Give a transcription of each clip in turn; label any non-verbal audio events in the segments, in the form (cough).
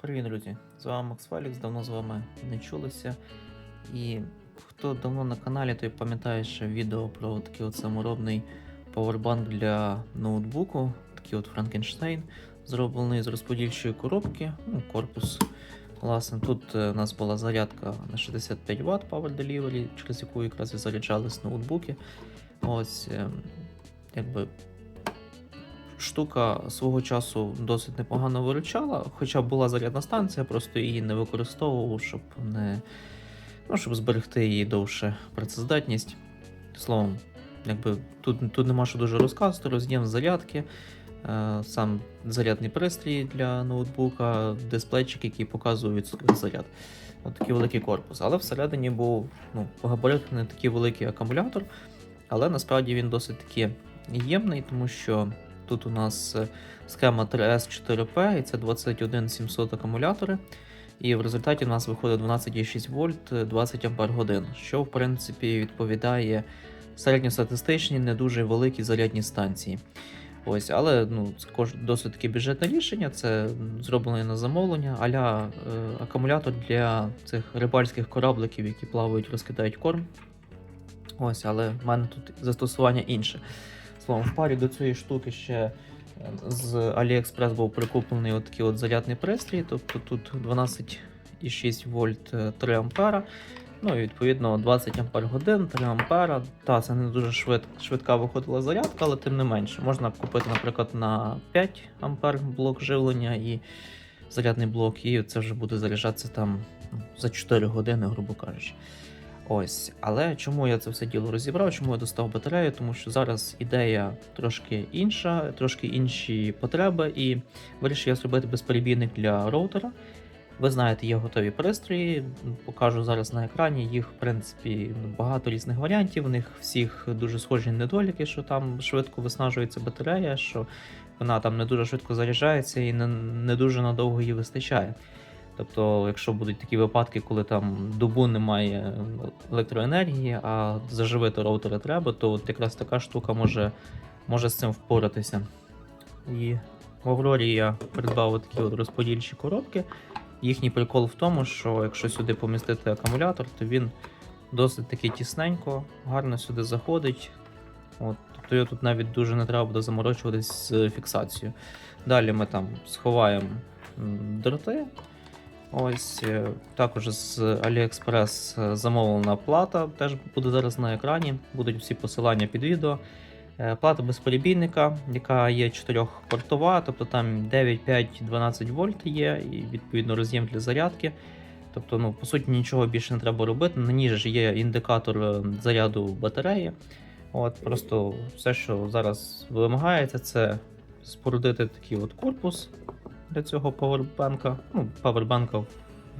Привіт, друзі! З вами Макс Фелікс, давно з вами не чулися. І хто давно на каналі, той пам'ятає ще відео про такий от саморобний павербанк для ноутбуку, такий от Франкенштейн, зроблений з розподільчої коробки, ну, корпус. Власне, тут е, у нас була зарядка на 65 Вт Power Delivery, через яку якраз і заряджались ноутбуки. Ось, е, якби штука свого часу досить непогано виручала, хоча була зарядна станція, просто її не використовував, щоб не ну, щоб зберегти її довше працездатність. Словом, якби тут, тут нема що дуже розказувати, роз'єм зарядки, е, сам зарядний пристрій для ноутбука, дисплейчик, який показує відсоток заряд. От такий великий корпус. Але всередині був ну, габаритний такий великий акумулятор, але насправді він досить таки ємний, тому що Тут у нас е, схема 3S4P і це 21700 акумулятори. І в результаті у нас виходить 12,6 вольт е, 20 ампер годин, що в принципі відповідає середньостатистичній, не дуже великій зарядній станції. Ось, але ну, також досить таки бюджетне рішення. Це зроблене на замовлення, аля е, акумулятор для цих рибальських корабликів, які плавають, розкидають корм. Ось, але в мене тут застосування інше. Словом, в парі до цієї штуки ще е, з AliExpress був прикуплений от от зарядний пристрій, тобто тут 12,6 вольт е, 3 ампера. Ну і відповідно 20 ампер годин, 3 ампера. Та це не дуже швид, швидка виходила зарядка, але тим не менше. Можна купити, наприклад, на 5 ампер блок живлення і зарядний блок, і це вже буде заряджатися там за 4 години, грубо кажучи. Ось, але чому я це все діло розібрав? Чому я достав батарею? Тому що зараз ідея трошки інша, трошки інші потреби, і вирішив я зробити безперебійник для роутера. Ви знаєте, є готові пристрої. Покажу зараз на екрані. Їх, в принципі, багато різних варіантів. У них всіх дуже схожі недоліки, що там швидко виснажується батарея, що вона там не дуже швидко заряджається і не дуже надовго її вистачає. Тобто, якщо будуть такі випадки, коли там добу немає електроенергії, а заживити роутери треба, то от якраз така штука може, може з цим впоратися. І в Аврорі я придбав такі от розподільчі коробки. Їхній прикол в тому, що якщо сюди помістити акумулятор, то він досить таки тісненько, гарно сюди заходить. От, тобто його тут навіть дуже не треба буде заморочуватись з фіксацією. Далі ми там сховаємо дроти. Ось е, також з AliExpress е, замовлена плата, теж буде зараз на екрані. Будуть всі посилання під відео. Е, Плата безперебійника, яка є 4-портова, тобто там 9, 5, 12 вольт є, і відповідно роз'єм для зарядки. Тобто, ну, по суті, нічого більше не треба робити. На ній ж є індикатор заряду батареї. От, Просто все, що зараз вимагається, це спорудити такий от корпус для цього павербанка. Ну, павербанка в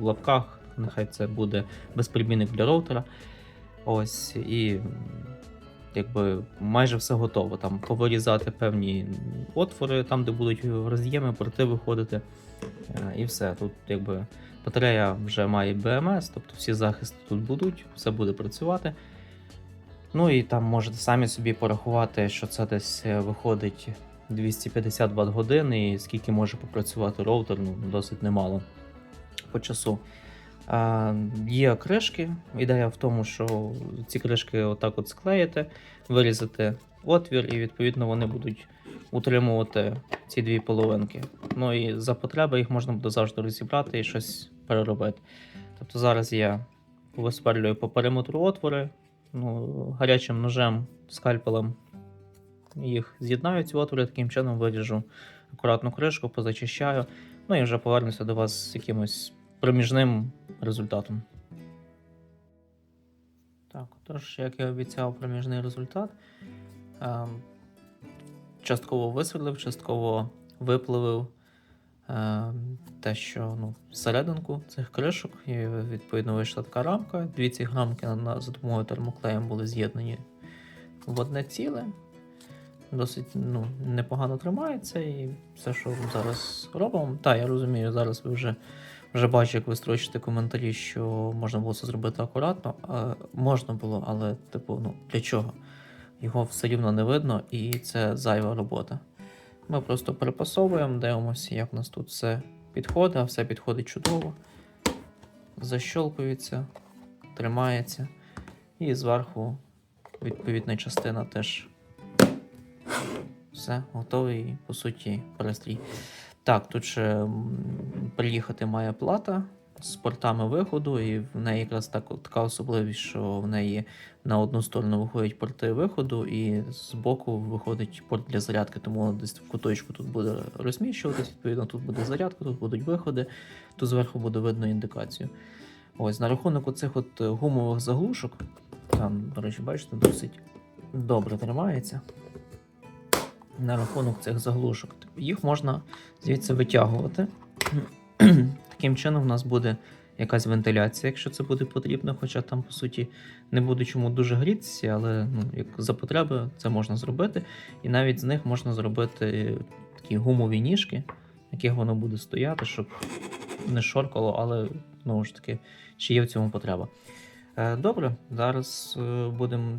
лапках, нехай це буде безперебійник для роутера. Ось, і якби майже все готово. Там повирізати певні отвори, там, де будуть роз'єми, порти виходити. Е, І все. Тут якби батарея вже має BMS, тобто всі захисти тут будуть, все буде працювати. Ну і там можете самі собі порахувати, що це десь е, виходить 250 Вт годин, і скільки може попрацювати роутер, ну досить немало по часу. А, є кришки. Ідея в тому, що ці кришки отак от склеїти, вирізати отвір, і відповідно вони будуть утримувати ці дві половинки. Ну і за потреби їх можна буде завжди розібрати і щось переробити. Тобто зараз я висверлюю по периметру отвори, ну, гарячим ножем, скальпелем їх з'єднаю ці отвори, таким чином виріжу акуратну кришку, позачищаю. Ну і вже повернуся до вас з якимось проміжним результатом. Так, тож, як я обіцяв, проміжний результат. Ем, частково висверлив, частково випливив ем, те, що ну, всерединку цих кришок, і відповідно вийшла така рамка. Дві ці рамки на, на, за допомогою термоклеєм були з'єднані в одне ціле. Досить ну, непогано тримається і все, що зараз робимо. Так, я розумію, зараз ви вже, вже бачу, як ви строчите коментарі, що можна було це зробити акуратно. А, можна було, але, типу, ну для чого? Його все рівно не видно, і це зайва робота. Ми просто перепасовуємо, дивимося, як у нас тут все підходить, а все підходить чудово. Защолкується, тримається. І зверху відповідна частина теж все, готовий, по суті, пристрій. Так, тут ще приїхати має плата з портами виходу, і в неї якраз так, така особливість, що в неї на одну сторону виходять порти виходу, і з боку виходить порт для зарядки. Тому десь в куточку тут буде розміщуватись, відповідно, тут буде зарядка, тут будуть виходи, тут зверху буде видно індикацію. Ось на рахунок оцих от гумових заглушок, там, до речі, бачите, досить добре тримається. На рахунок цих заглушок. Їх можна звідси витягувати. (clears throat) Таким чином, у нас буде якась вентиляція, якщо це буде потрібно, хоча там, по суті, не буде чому дуже грітися, але ну, як за потреби це можна зробити. І навіть з них можна зробити такі гумові ніжки, на яких воно буде стояти, щоб не шоркало, але знову ж таки, чи є в цьому потреба. Е, Добре, зараз е, будемо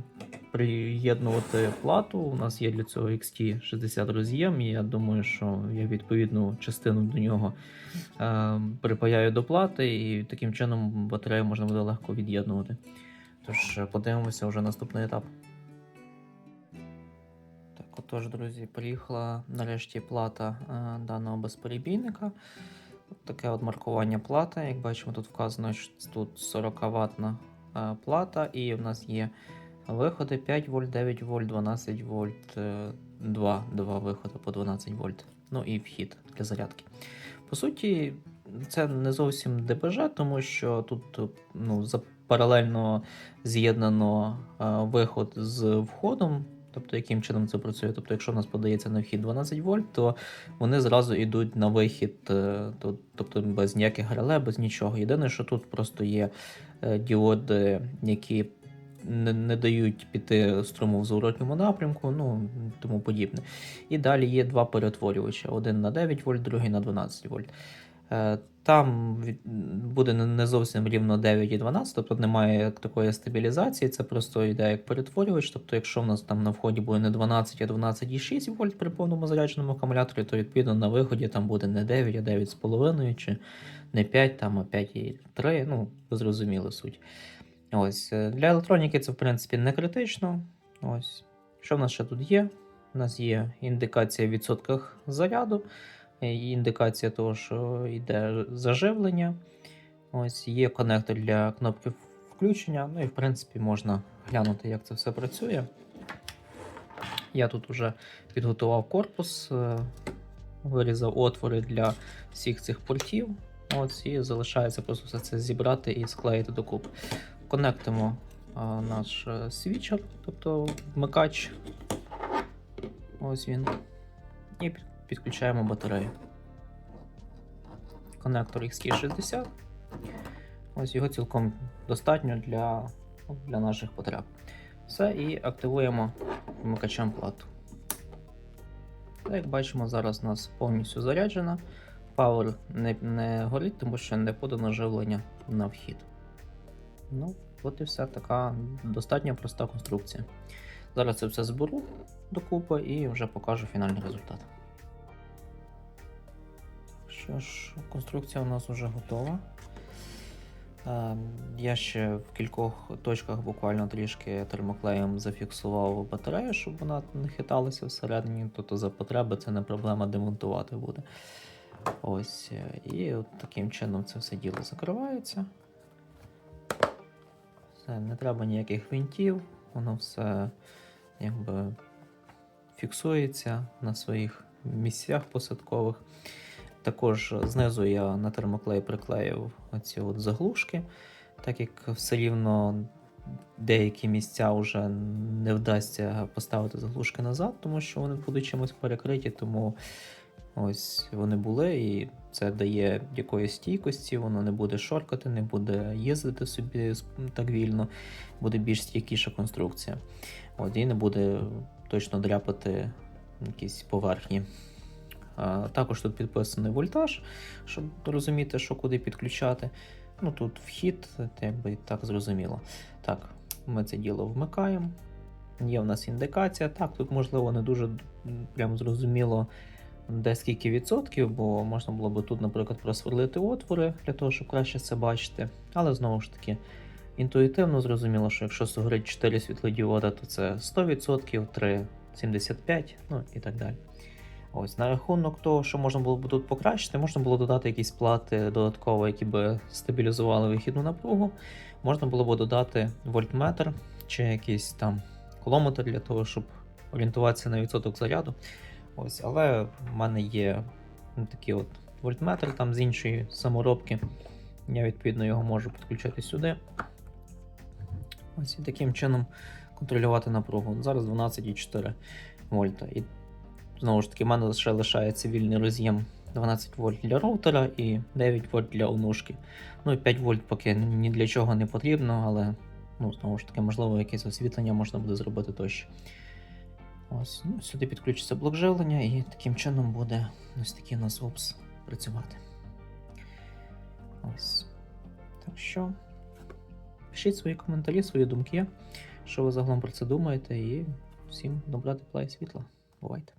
приєднувати плату. У нас є для цього XT60 роз'єм, і я думаю, що я відповідну частину до нього е, припаяю до плати, і таким чином батарею можна буде легко від'єднувати. Тож подивимося вже наступний етап. Так, отож, друзі, приїхала нарешті плата даного безперебійника. Таке от маркування плата. Як бачимо, тут вказано, що тут 40 ватна плата, і в нас є виходи 5 вольт, 9 вольт, 12 вольт, е, 2, 2 виходи по 12 вольт. Ну і вхід для зарядки. По суті, це не зовсім ДПЖ, тому що тут ну, паралельно з'єднано е, виход з входом. Тобто, яким чином це працює? Тобто, якщо в нас подається на вхід 12 вольт, то вони зразу йдуть на вихід, е, тобто без ніяких реле, без нічого. Єдине, що тут просто є е, діоди, які не, не дають піти струму в зворотньому напрямку, ну тому подібне. І далі є два перетворювача: один на 9 вольт, другий на 12 вольт. Е, Там буде не- зовсім рівно 9 і 12, тобто немає такої стабілізації, це просто йде як перетворювач. Тобто, якщо в нас там на вході буде не 12, а 12,6 вольт при повному зарядженому акумуляторі, то відповідно на виході там буде не 9, а 9,5, чи не 5, там, а 5,3. Ну, ви зрозуміли суть. Ось е, для електроніки це в принципі не критично. Ось. Що в нас ще тут є? У нас є індикація в відсотках заряду, індикація того, що йде заживлення. Ось є конектор для кнопки включення. Ну і в принципі можна глянути, як це все працює. Я тут вже підготував корпус, е, вирізав отвори для всіх цих пультів. Ось, і залишається просто все це зібрати і склеїти докупи. Конектимо наш е, свічер, тобто вмикач. Ось він. І підключаємо батарею. Конектор XT60. Ось його цілком достатньо для, для наших потреб. Все, і активуємо вмикачем плату. Як бачимо, зараз у нас повністю заряджена. Power не, не горить, тому що не подано живлення на вхід. Ну, от і все така достатньо проста конструкція. Зараз це все зберу докупи і вже покажу фінальний результат. Що ж, конструкція у нас вже готова. Я ще в кількох точках буквально трішки термоклеєм зафіксував батарею, щоб вона не хиталася всередині. Тобто за потреби це не проблема демонтувати буде. Ось. е, І от таким чином це все діло закривається. Все, не треба ніяких винтів, воно все якби фіксується на своїх місцях посадкових. Також знизу я на термоклей приклеїв оці от заглушки, так як все рівно деякі місця вже не вдасться поставити заглушки назад, тому що вони будуть чимось перекриті, тому ось вони були, і це дає якоїсь стійкості, воно не буде шоркати, не буде їздити собі так вільно, буде більш стійкіша конструкція. От, і не буде точно дряпати якісь поверхні. Також тут підписаний вольтаж, щоб розуміти, що куди підключати. Ну тут вхід, якби так зрозуміло. Так, ми це діло вмикаємо. Є в нас індикація. Так, тут можливо не дуже прям зрозуміло де скільки відсотків, бо можна було б тут, наприклад, просверлити отвори для того, щоб краще це бачити. Але знову ж таки, інтуїтивно зрозуміло, що якщо згорить 4 світлодіода, то це 100%, 3 75, ну і так далі. Ось на рахунок того, що можна було б тут покращити, можна було додати якісь плати додатково, які би стабілізували вихідну напругу. Можна було б додати вольтметр чи якийсь там кулометр для того, щоб орієнтуватися на відсоток заряду. Ось, але в мене є такий от вольтметр там з іншої саморобки. Я відповідно його можу підключити сюди. Ось і таким чином контролювати напругу. Зараз 12,4 вольта. І знову ж таки, в мене ще лишається вільний роз'єм 12 вольт для роутера і 9 вольт для онушки. Ну і 5 вольт поки ні для чого не потрібно, але ну, знову ж таки, можливо, якесь освітлення можна буде зробити тощо. Ось, ну, сюди підключиться блок живлення, і таким чином буде ось такий у нас опс працювати. Ось. Так що пишіть свої коментарі, свої думки, що ви загалом про це думаєте, і всім добра тепла і світла. Бувайте!